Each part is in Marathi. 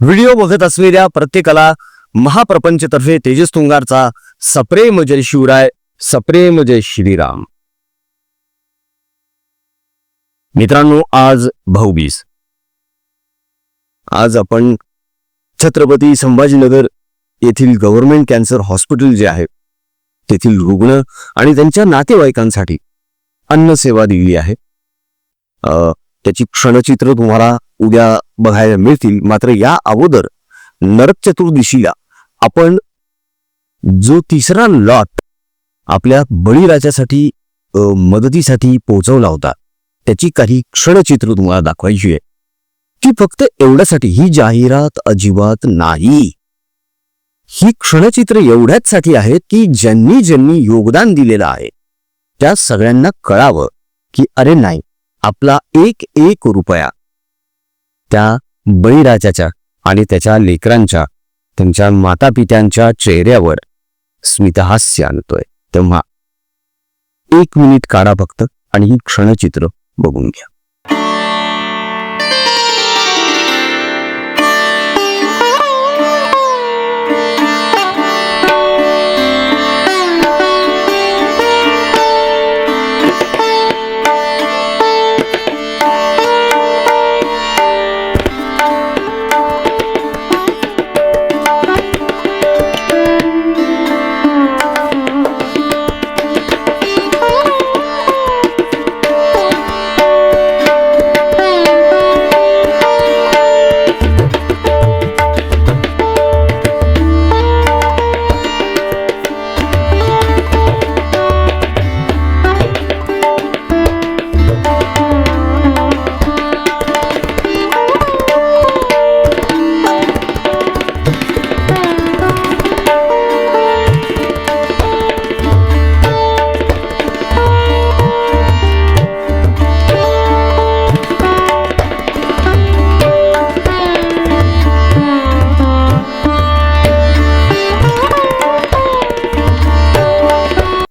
व्हिडिओ बघत असलेल्या प्रत्येकाला महाप्रपंचतर्फे तेजस तुंगारचा सप्रेम जय शिवराय सप्रेम जय श्रीराम. मित्रांनो आज भाऊबीज. आज आपण छत्रपती संभाजीनगर येथील गव्हर्नमेंट कॅन्सर हॉस्पिटल जे आहे तेथील रुग्ण आणि त्यांच्या नातेवाईकांसाठी अन्न सेवा दिली आहे. त्याची क्षणचित्र तुम्हाला उद्या बघायला मिळतील. मात्र या अगोदर नरक चतुर्दशीला आपण जो तिसरा लॉट आपल्या बळीराजासाठी मदतीसाठी पोहोचवला होता त्याची काही क्षणचित्र तुम्हाला दाखवायची आहे. ती फक्त एवढ्यासाठी ही जाहिरात अजिबात नाही. ही क्षणचित्र एवढ्याचसाठी आहेत की ज्यांनी ज्यांनी योगदान दिलेलं आहे त्या सगळ्यांना कळावं की अरे नाही आपला एक एक रुपया त्या बळीराजाच्या आणि त्याच्या लेकरांच्या त्यांच्या मातापित्यांच्या चेहऱ्यावर स्मितहास्य आणतोय. तेव्हा एक मिनिट काढा फक्त आणि ही क्षणचित्र बघून घ्या.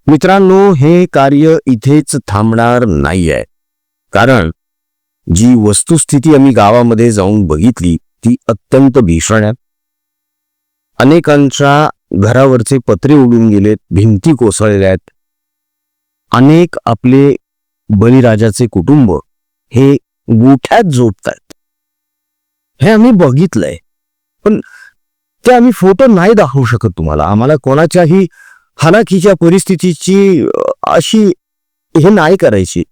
मित्रांनो हे कार्य इथेच थांबणार नाही आहे कारण जी वस्तुस्थिती आम्ही गावामध्ये जाऊन बघितली ती अत्यंत भीषण आहे. अनेकांच्या घरावरचे पत्रे उडून गेलेत भिंती कोसळल्या आहेत. अनेक आपले बळीराजाचे कुटुंब हे गोठ्यात जोडतायत हे आम्ही बघितलंय. पण ते आम्ही फोटो नाही दाखवू शकत तुम्हाला. आम्हाला कोणाच्याही हालाकीच्या परिस्थितीची अशी हे नाही करायची.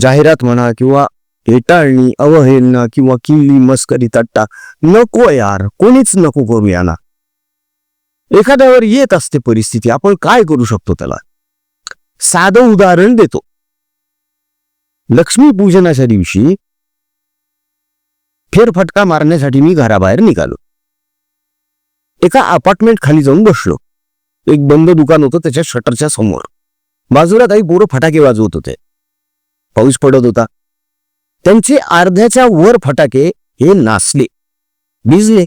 जाहिरात म्हणा किंवा हेटाळणी अवहेलना किंवा किल्ली मस्करी तट्टा नको यार कोणीच नको करू ना एखाद्यावर येत असते परिस्थिती आपण काय करू शकतो त्याला? साधं उदाहरण देतो. लक्ष्मी पूजनाच्या दिवशी फेरफटका मारण्यासाठी मी घराबाहेर निघालो. एका अपार्टमेंट खाली जाऊन बसलो. एक बंद दुकान होतं त्याच्या शटरच्या समोर. बाजूला काही पोरं फटाके वाजवत होते. पाऊस पडत होता. त्यांचे अर्ध्याच्या वर फटाके हे नासले. भिजले.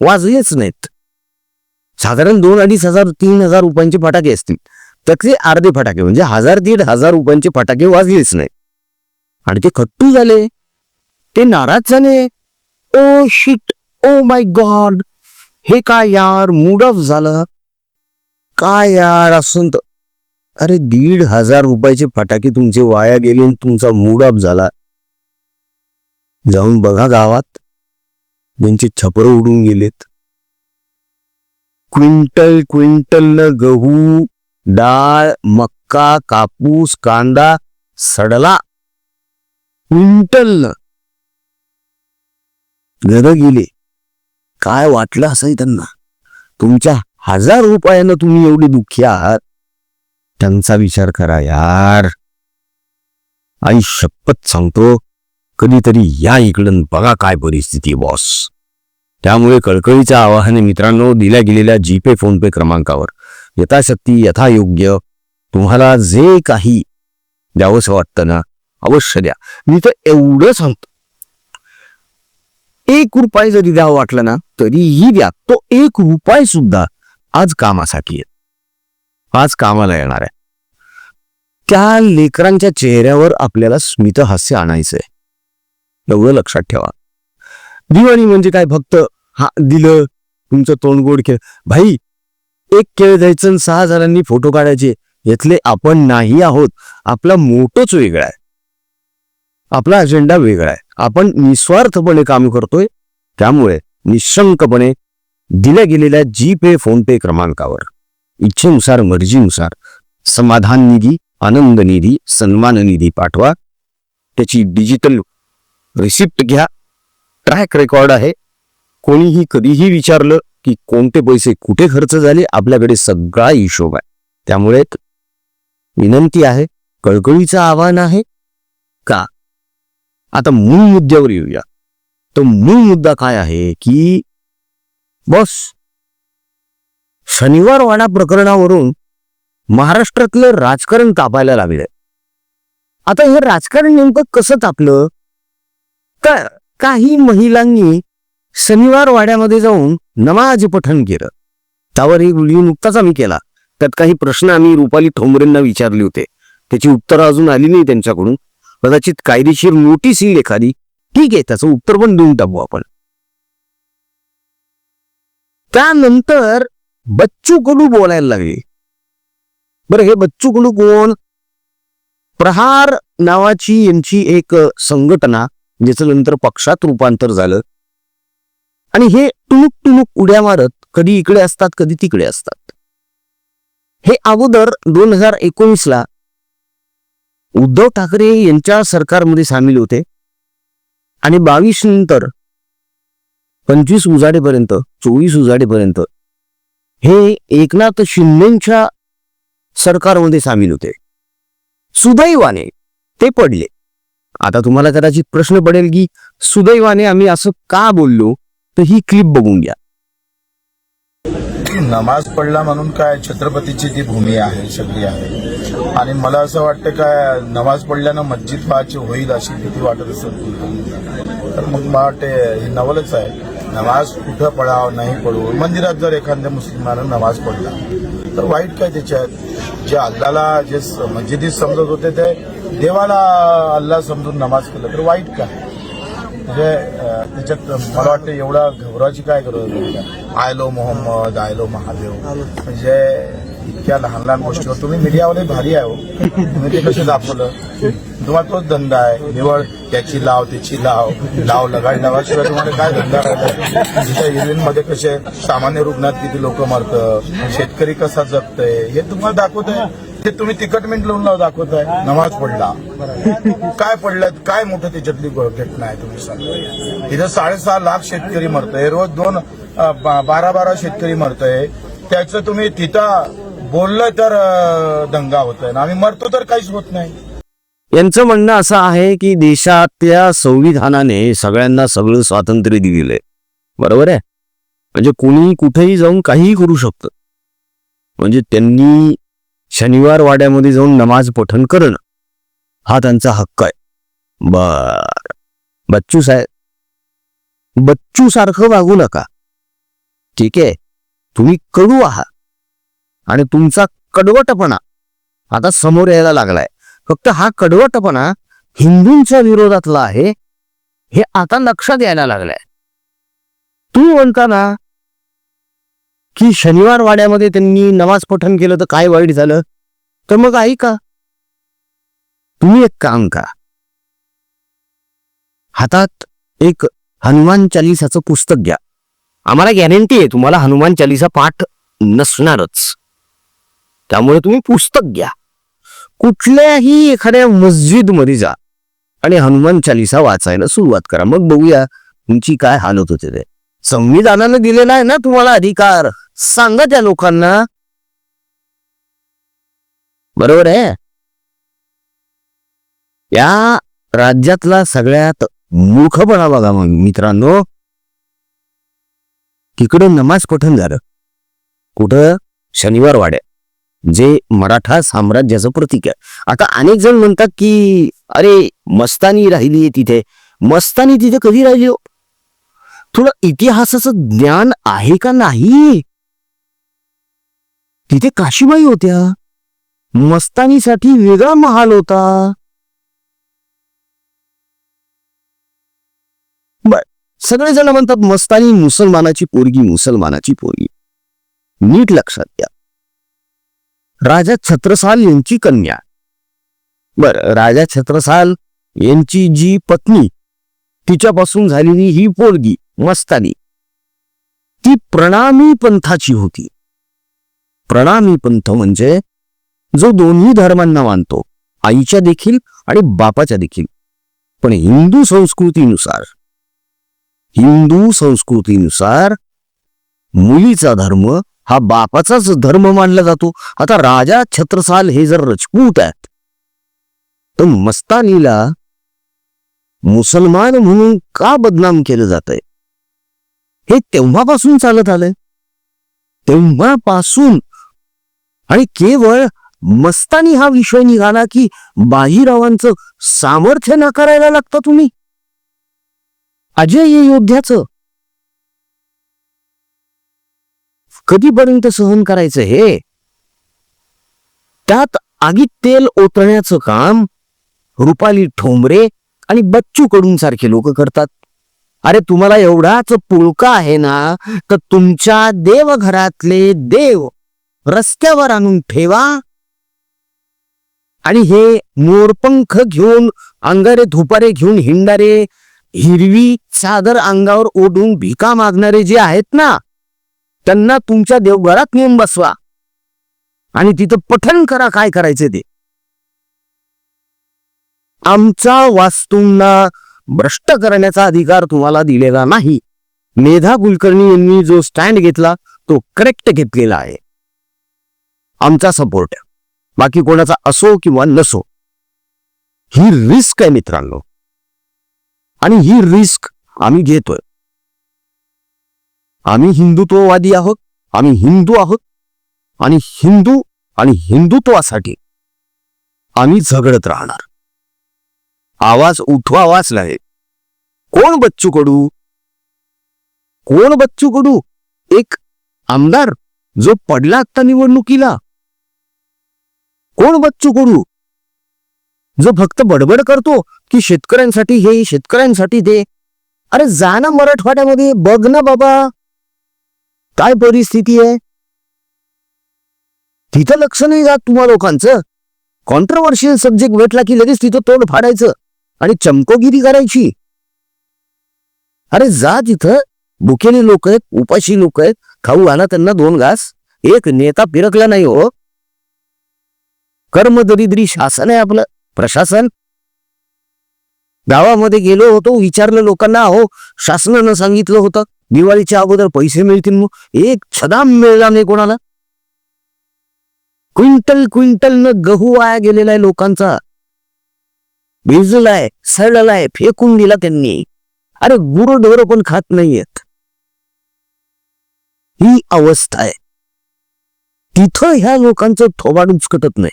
वाजलेच नाहीत. साधारण दोन अडीच हजार तीन हजार रुपयांचे फटाके असतील. त्याचे अर्धे फटाके म्हणजे हजार दीड हजार रुपयांचे फटाके वाजलेच नाहीत. आणि ते खट्टू झाले. ते नाराज झाले. Oh shit oh my God. हे काय यार मूड ऑफ झालं. काय यार असून तर अरे दीड हजार रुपयाचे फटाके तुमचे वाया गेले आणि तुमचा मूड अप झाला. जाऊन बघा गावात. त्यांचे छपर उडून गेलेत. क्विंटल क्विंटल गहू डाळ मक्का कापूस कांदा सडला. क्विंटल घर गेले. काय वाटलं असं त्यांना? तुमच्या हजार रुपयानं तुम्ही एवढी दुःखी आहात? त्यांचा विचार करा यार. आई शपथ सांगतो कधीतरी या इकडं बघा काय परिस्थिती बॉस त्यामुळे कळकळीचं आवाहन मित्रांनो दिल्या गेलेल्या जीपे फोनपे क्रमांकावर. यथाशक्ती यथायोग्य. तुम्हाला जे काही द्यावंसं वाटतं ना अवश्य द्या. मी तर एवढं सांगतो. एक रुपये जरी द्यावं वाटलं ना तरीही द्या. तो एक रुपये सुद्धा आज कामासाठी आहेत. आज कामाला येणार आहे त्या लेकरांच्या चेहऱ्यावर आपल्याला स्मित हास्य आणायचंय. एवढं लक्षात ठेवा. दिवाळी म्हणजे काय? फक्त हा दिलं तुमचं तोंड गोड खेळ भाई एक खेळ द्यायचं आणि सहा जणांनी फोटो काढायचे. यातले आपण नाही आहोत. आपला मोठोच वेगळा आहे. आपला अजेंडा वेगळा आहे. आपण निस्वार्थपणे काम करतोय. त्यामुळे निशंकपणे दिल्या गेलेल्या जी पे फोन पे क्रमांकावर. इच्छेनुसार मर्जीनुसार समाधान निधी आनंद निधी सन्मान निधी पाठवा. त्याची डिजिटल रिसिप्ट घ्या. ट्रॅक रेकॉर्ड आहे. कोणीही कधीही विचारलं की कोणते पैसे कुठे खर्च झाले आपल्याकडे सगळा हिशोब आहे. त्यामुळे विनंती आहे कळकळीचं आव्हान आहे का? आता मूळ मुद्द्यावर येऊया. तो मूळ मुद्दा काय आहे की बस. शनिवार वाडा प्रकरणावरून महाराष्ट्रातलं राजकारण तापायला लागलंय. आता हे राजकारण नेमकं कसं तापलं? का काही महिलांनी शनिवार वाड्यामध्ये जाऊन नमाज पठण केलं. त्यावर एक व्हिडिओ नुकताच आम्ही केला. त्यात काही प्रश्न आम्ही रुपाली ठोंबरेंना विचारले होते. त्याची उत्तरं अजून आली नाही त्यांच्याकडून. कदाचित कायदेशीर नोटीस येईल एखादी. ठीक आहे त्याचं उत्तर पण देऊन टाकू आपण. त्यानंतर बच्चू कडू बोलायला लागले. बरं हे बच्चू कडू कोण? प्रहार नावाची यांची एक संघटना ज्याचं नंतर पक्षात रूपांतर झालं. आणि हे टुणूक टुणूक उड्या मारत कधी इकडे असतात कधी तिकडे असतात. हे अगोदर दोन हजार एकोणीसला उद्धव ठाकरे यांच्या सरकारमध्ये सामील होते. आणि बावीस नंतर पंचवीस उजाडेपर्यंत चोवीस उजाडेपर्यंत. हे एकनाथ शिंदेच्या सरकारमध्ये सामील होते. सुदैवाने ते पडले. आता तुम्हाला कदाचित प्रश्न पडेल की सुदैवाने आम्ही असं का बोललो? तर ही क्लिप बघून घ्या. नमाज पडला म्हणून काय छत्रपतीची ती भूमी आहे सगळी आहे. आणि मला असं वाटतं काय नमाज पडल्यानं मस्जिद पाहायची होईल अशी भीती वाटत असेल. तर मग मला वाटते हे नवलच आहे. नमाज कुठं पडाव नाही पडू. मंदिरात जर एखाद्या मुस्लिमानं नमाज पडला तर वाईट काय त्याच्यात जे अल्लाला जे मस्जिदीत म्हणजे समजत होते ते देवाला अल्लाह समजून नमाज केलं तर वाईट काय म्हणजे त्याच्यात मला वाटतं एवढा घबराची काय गरज आयलो मोहम्मद आयलो महादेव. म्हणजे इतक्या लहान लहान गोष्टीवर तुम्ही मीडियावाले भारी आहे हो. तुम्ही ते कसे दाखवलं? तुम्हाला तोच धंदा आहे. निवड त्याची लाव त्याची लाव. लाव लगाड लावाशिवाय तुम्हाला काय धंदा राहिला? जिथे मध्ये कसे सामान्य रुग्णात किती लोक मरतं शेतकरी कसा जगतय? हे तुम्हाला दाखवतंय. ते तुम्ही तिकट मिंट लावून लाव दाखवताय. नमाज पडला. काय पडलं? काय मोठं त्याच्यातली घटना आहे तुम्ही सांगा. तिथं साडेसहा लाख शेतकरी मरतय. रोज दोन बारा बारा शेतकरी मरतय. त्याचं तुम्ही तिथं बोललं तर दंगा होतोय. ना आम्ही मरतो तर काहीच होत नाही. यांचं म्हणणं असं आहे की देशातल्या संविधानाने सगळ्यांना सगळं स्वातंत्र्य दिलेलं आहे बरोबर आहे? म्हणजे कोणी कुठेही जाऊन काहीही करू शकतं. म्हणजे त्यांनी शनिवार वाड्यामध्ये जाऊन नमाज पठण करणं हा त्यांचा हक्क आहे. बर. बच्चू साहेब बच्चू सारखं वागू नका. ठीक आहे? तुम्ही कडू आहात. आणि तुमचा कडवटपणा आता समोर यायला लागलाय. फक्त हा कडवटपणा हिंदूंच्या विरोधातला आहे हे आता लक्षात यायला लागलंय. तू म्हणता ना की शनिवार वाड्यामध्ये त्यांनी नमाज पठण केलं तर काय वाईट झालं? तर मग ऐका. तुम्ही एक काम करा. हातात एक हनुमान चालिसाचं पुस्तक घ्या. आम्हाला गॅरंटी आहे तुम्हाला हनुमान चालिसा पाठ नसणारच. त्यामुळे तुम्ही पुस्तक घ्या. कुठल्याही एखाद्या मस्जिदमध्ये जा आणि हनुमान चालिसा वाचायला सुरुवात करा. मग बघूया तुमची काय हालत होते ते. संविधानानं दिलेला आहे ना तुम्हाला अधिकार. सांगा त्या लोकांना. बरोबर आहे? या राज्यातला सगळ्यात मूर्खपणा बघा मग मित्रांनो. तिकडे नमाज पठण झालं. कुठं? शनिवार वाड्या जे मराठा साम्राज्याचं प्रतीक आहे. आता अनेक जण म्हणतात की अरे मस्तानी राहिली तिथे. मस्तानी तिथे कधी राहिली हो? थोडं इतिहासाचं ज्ञान आहे का नाही? तिथे काशीबाई होत्या. मस्तानीसाठी वेगळा महाल होता. बर सगळेजण म्हणतात मस्तानी मुसलमानाची पोरगी मुसलमानाची पोरगी. नीट लक्षात घ्या. राजा छत्रसाल यांची कन्या. बर राजा छत्रसाल यांची जी पत्नी तिच्यापासून झालेली ही पोरगी मस्तानी ती प्रणामी पंथाची होती. प्रणामी पंथ म्हणजे जो दोन्ही धर्मांना मानतो आईच्या देखील आणि बापाच्या देखील. पण हिंदू संस्कृतीनुसार हिंदू संस्कृतीनुसार मुलीचा धर्म हा बापाचाच धर्म मानला जातो. आता राजा छत्रसाल हे जर रजपूत आहेत तर मस्तानीला मुसलमान म्हणून का बदनाम केलं जात आहे हे तेव्हापासून चालत आलंय. तेव्हापासून. आणि केवळ मस्तानी हा विषय निघाला की बाजीरावांचं सामर्थ्य नाकारायला लागतं तुम्ही? अजय योद्ध्याचं कधीपर्यंत सहन करायचं हे? त्यात आगीत तेल ओतण्याचं काम रुपाली ठोंबरे आणि बच्चू कडून सारखे लोक करतात. अरे तुम्हाला एवढाच पुळका आहे ना? तर तुमच्या देवघरातले देव रस्त्यावर आणून ठेवा. आणि हे मोरपंख घेऊन अंगारे धुपारे घेऊन हिंडारे हिरवी चादर अंगावर ओढून भिका मागणारे जे आहेत ना त्यांना तुमच्या देवघरात नेऊन बसवा. आणि तिथं पठण करा काय करायचे ते. आमचा वास्तूंना भ्रष्ट करण्याचा अधिकार तुम्हाला दिलेला नाही. मेधा कुलकर्णी यांनी जो स्टँड घेतला तो करेक्ट घेतलेला आहे. आमचा सपोर्ट बाकी कोणाचा असो किंवा नसो. ही रिस्क आहे मित्रांनो. आणि ही रिस्क आम्ही घेतोय. आम्ही हिंदुत्ववादी आहोत आम्ही हिंदू आहोत आणि हिंदू आणि हिंदुत्वासाठी आम्ही झगडत राहणार. आवाज उठवावाच नाही. कोण बच्चू कडू? कोण बच्चू कडू? एक आमदार जो पडला आता निवडणुकीला. कोण बच्चू कडू? जो फक्त बडबड करतो की शेतकऱ्यांसाठी हे शेतकऱ्यांसाठी ते. अरे जा ना मराठवाड्यामध्ये बघ ना बाबा. काय परिस्थिती आहे? तिथं लक्ष नाही जात तुम्हा लोकांचं. कॉन्ट्रोवर्शियल सब्जेक्ट भेटला की लगेच तिथं तोंड फाडायचं आणि चमकोगिरी करायची. अरे जा तिथं. भुकेले लोक आहेत उपाशी लोक आहेत. खाऊ घाला त्यांना दोन घास. एक नेता फिरकला नाही हो. कर्मदरिद्री शासन आहे आपलं. प्रशासन. गावामध्ये गेलो होतो विचारलं लोकांना हो शासनानं सांगितलं होतं. दिवाळीच्या अगोदर पैसे मिळतील मग? एक छदाम मिळला नाही कोणाला? क्विंटल क्विंटल न गहू वाया गेलेला आहे लोकांचा. भिजलाय सडलाय फेकून दिला त्यांनी. अरे गुरढोर पण खात नाहीयेत. ही अवस्था आहे. तिथं ह्या लोकांचं थोबाड उचकटत नाही.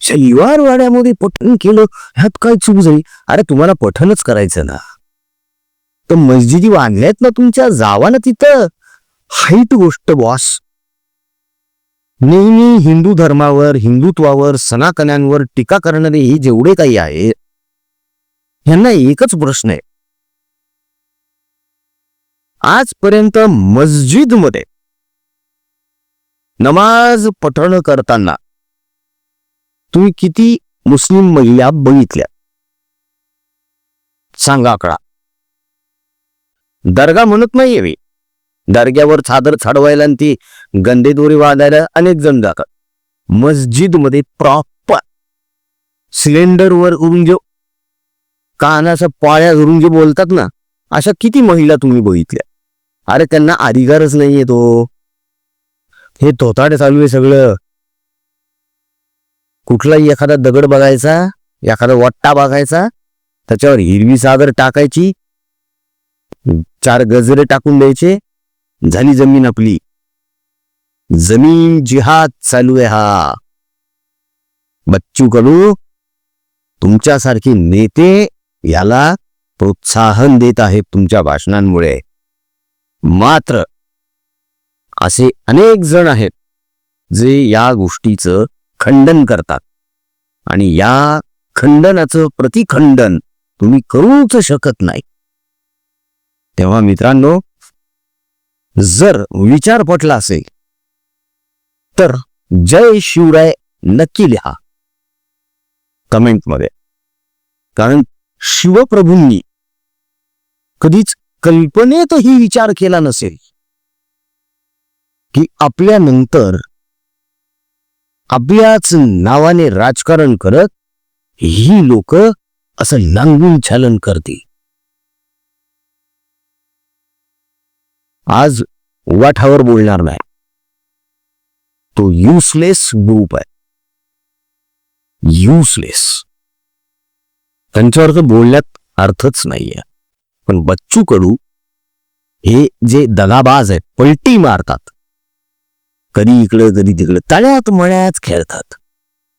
शनिवार वाड्यामध्ये पठण केलं ह्यात काय चूक झाली? अरे तुम्हाला पठणच करायचं ना. तर मस्जिदी बांधल्यात ना तुमच्या जावा ना तिथं? हाईट गोष्ट बॉस नेहमी हिंदू धर्मावर हिंदुत्वावर सनातन्यांवर टीका करणारे हे जेवढे काही आहे यांना एकच प्रश्न आहे. आजपर्यंत मस्जिदमध्ये नमाज पठण करताना तुम्ही किती मुस्लिम महिला बघितल्या? सांगा आकडा. दर्गा म्हणत नाहीये मी दर्ग्यावर चादर चढवायला आणि ती गंदे दोरी बांधायला अनेक जण जातात. मस्जिदमध्ये प्रॉपर सिलेंडरवर उरून जे कानाच्या पाळ्या धरून जे बोलतात ना अशा किती महिला तुम्ही बघितल्या? अरे त्यांना अधिकारच नाहीये तो. हे तोताडे चालू आहे सगळं. कुठलाही एखादा दगड बघायचा एखादा वट्टा बघायचा त्याच्यावर हिरवी सागर टाकायची चार गजरे टाकून द्यायचे. झाली जमीन आपली. जमीन जिहाद चालू आहे हा. बच्चू कडू तुमच्यासारखे नेते याला प्रोत्साहन देत आहेत तुमच्या भाषणांमुळे. मात्र असे अनेक जण आहेत जे या गोष्टीचं खंडन करतात. आणि या खंडनाचं प्रतिखंडन तुम्ही करूच शकत नाही तेव्हा मित्रांनो जर विचार पटला असेल तर जय शिवराय नक्की लिहा. कमेंटमध्ये. कारण शिवप्रभूंनी कधीच कल्पनेतही विचार केला नसेल की आपल्यानंतर आपल्याच नावाने राजकारण करत ही लोक असं लांगून छलन करतील. आज वाठावर बोलणार नाही. तो युसलेस ग्रुप आहे. युसलेस त्यांच्यावर तर बोलण्यात अर्थच नाहीये. पण बच्चू कडू हे जे दगाबाज आहेत पलटी मारतात. कधी इकडं कधी तिकडं तळ्यात मळ्यात खेळतात.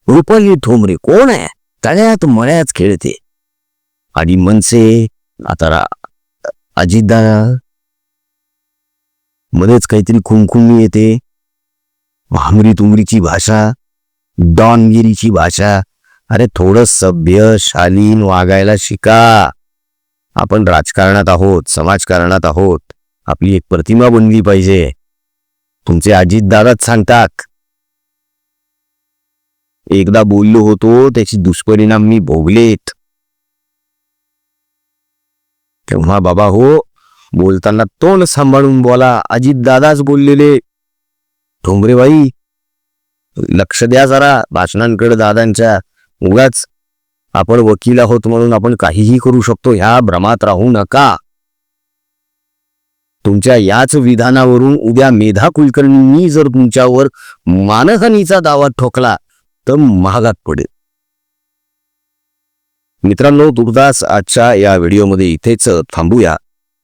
रुपाली ठोंबरे कोण आहे? तळ्यात मळ्यात खेळते. आणि मनसे आता अजितदा मध्येच काहीतरी खुमखुमी येते. भांगरी तुमरीची भाषा डॉनगिरीची भाषा. अरे थोडं सभ्य शालीन वागायला शिका. आपण राजकारणात आहोत समाजकारणात आहोत. आपली एक प्रतिमा बनली पाहिजे. तुमचे अजितदादाच सांगतात. एकदा बोललो होतो त्याची दुष्परिणाम मी भोगलेत. तेव्हा बाबा हो बोलताना तोंड सांभाळून बोला. अजित दादाच बोललेले. ठोंबरेबाई लक्ष द्या जरा. भाषणांकडे दादांच्या उगाच आपण वकील आहोत म्हणून आपण काहीही करू शकतो. ह्या भ्रमात राहू नका. तुमच्या याच विधानावरून उद्या मेधा कुलकर्णींनी जर तुमच्यावर मानहानीचा दावा ठोकला तर महागात पडेल. मित्रांनो दुर्दास आजच्या या व्हिडिओमध्ये इथेच थांबूया.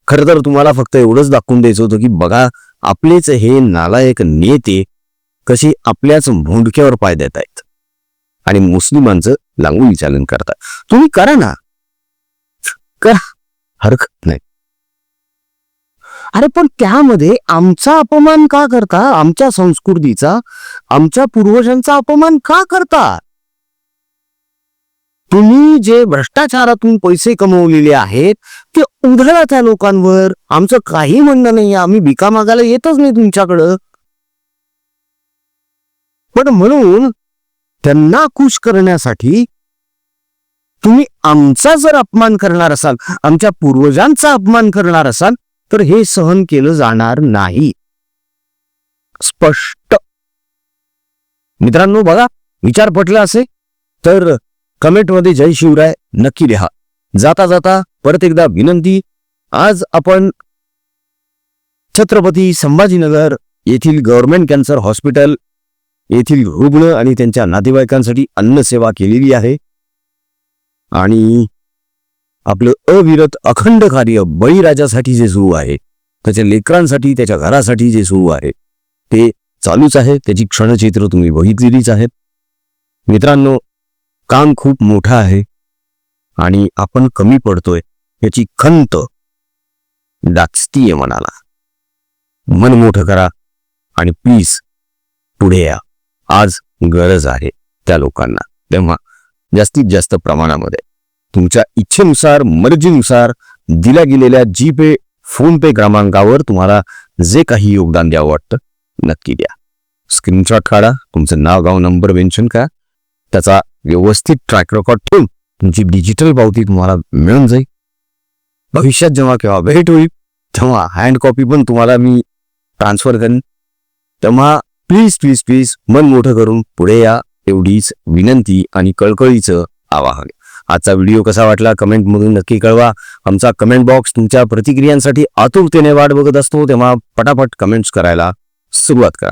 खरं तर तुम्हाला फक्त एवढंच दाखवून द्यायचं होतं की बघा आपलेच हे नालायक नेते कशी आपल्याच भोंडक्यावर पाय देत आहेत. आणि मुस्लिमांचं लागून चालन करतात. तुम्ही करा ना. करा. हरकत नाही. अरे पण त्यामध्ये आमचा अपमान का करता? आमच्या संस्कृतीचा आमच्या पूर्वजांचा अपमान का करता? तुम्ही जे भ्रष्टाचारातून पैसे कमवलेले आहेत ते उधळा त्या लोकांवर. आमचं काही म्हणणं नाही आम्ही भिका मागायला येतच नाही तुमच्याकडं. पण म्हणून त्यांना खुश करण्यासाठी तुम्ही आमचा जर अपमान करणार असाल आमच्या पूर्वजांचा अपमान करणार असाल तर हे सहन केलं जाणार नाही. स्पष्ट. मित्रांनो बघा विचार पटला असे तर कमेंटमध्ये जय शिवराय नक्की लिहा. जाता जाता परत एकदा विनंती आज आपण छत्रपती संभाजीनगर येथील गव्हर्नमेंट कॅन्सर हॉस्पिटल येथील रुग्ण आणि त्यांच्या नातेवाईकांसाठी अन्नसेवा केलेली आहे. आणि आपलं अविरत अखंड कार्य बळीराजासाठी जे सुरू आहे त्याच्या लेकरांसाठी त्याच्या घरासाठी जे सुरू आहे ते चालूच आहे. त्याची क्षणचित्र तुम्ही बघितलेलीच आहेत. मित्रांनो काम खूप मोठं आहे आणि आपण कमी पडतोय याची खंत डाचतीये मनाला. मन मोठं करा आणि प्लीज पुढे या. आज गरज आहे त्या लोकांना. तेव्हा जास्तीत जास्त प्रमाणामध्ये तुमच्या इच्छेनुसार मर्जीनुसार दिल्या गेलेल्या जी पे फोन पे क्रमांकावर तुम्हाला जे काही योगदान द्यावं वाटतं नक्की द्या. स्क्रीनशॉट काढा तुमचं नाव गाव नंबर मेन्शन करा. त्याचा व्यवस्थित ट्रॅक रेकॉर्ड ठेवून तुमची डिजिटल पावती तुम्हाला मिळून जाईल. भविष्यात जेव्हा केव्हा भेट होईल तेव्हा हँड कॉपी पण तुम्हाला मी ट्रान्सफर करेन. तेव्हा प्लीज प्लीज प्लीज मन मोठं करून पुढे या एवढीच विनंती आणि कळकळीचं आवाहन. आजचा व्हिडिओ कसा वाटला कमेंटमधून नक्की कळवा. आमचा कमेंट बॉक्स तुमच्या प्रतिक्रियांसाठी आतुरतेने वाट बघत असतो तेव्हा पटापट कमेंट्स करायला सुरुवात करा.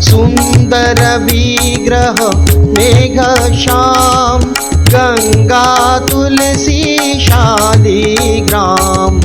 सुन्दर विग्रह मेघ श्याम गङ्गा तुलसी शालिग्राम।